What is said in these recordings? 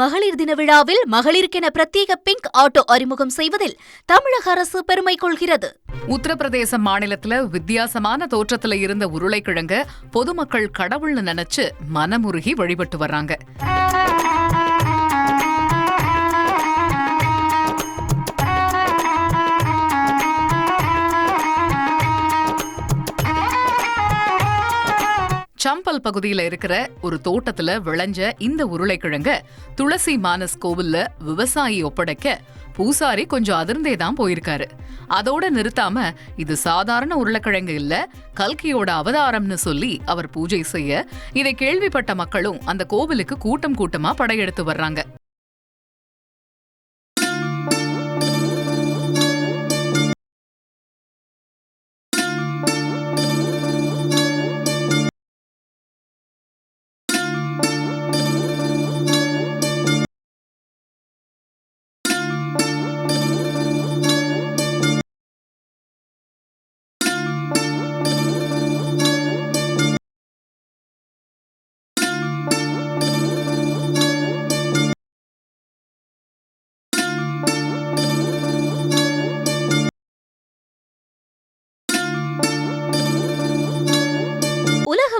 மகளிர் தின விழாவில் மகளிருக்கென பிரத்யேக பிங்க் ஆட்டோ அறிமுகம் செய்வதில் தமிழக அரசு பெருமை கொள்கிறது. உத்தரப்பிரதேச மாநிலத்துல வித்தியாசமான தோற்றத்துல இருந்த உருளைக்கிழங்க பொதுமக்கள் கடவுள்னு நினைச்சு மனமுருகி வழிபட்டு வர்றாங்க. சம்பல் பகுதியில இருக்கிற ஒரு தோட்டத்துல விளைஞ்ச இந்த உருளைக்கிழங்க துளசி மானஸ் கோவில்ல விவசாயி ஒப்படைக்க பூசாரி கொஞ்சம் அதிர்ந்தே தான் போயிருக்காரு. அதோட நிறுத்தாம இது சாதாரண உருளைக்கிழங்கு இல்ல கல்கியோட அவதாரம்னு சொல்லி அவர் பூஜை செய்ய இதை கேள்விப்பட்ட மக்களும் அந்த கோவிலுக்கு கூட்டம் கூட்டமா படையெடுத்து வர்றாங்க.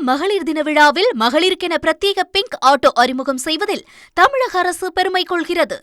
மகளிர் தின விழாவில் மகளிருக்கென பிரத்யேக பிங்க் ஆட்டோ அறிமுகம் செய்வதில் தமிழக அரசு பெருமை கொள்கிறது.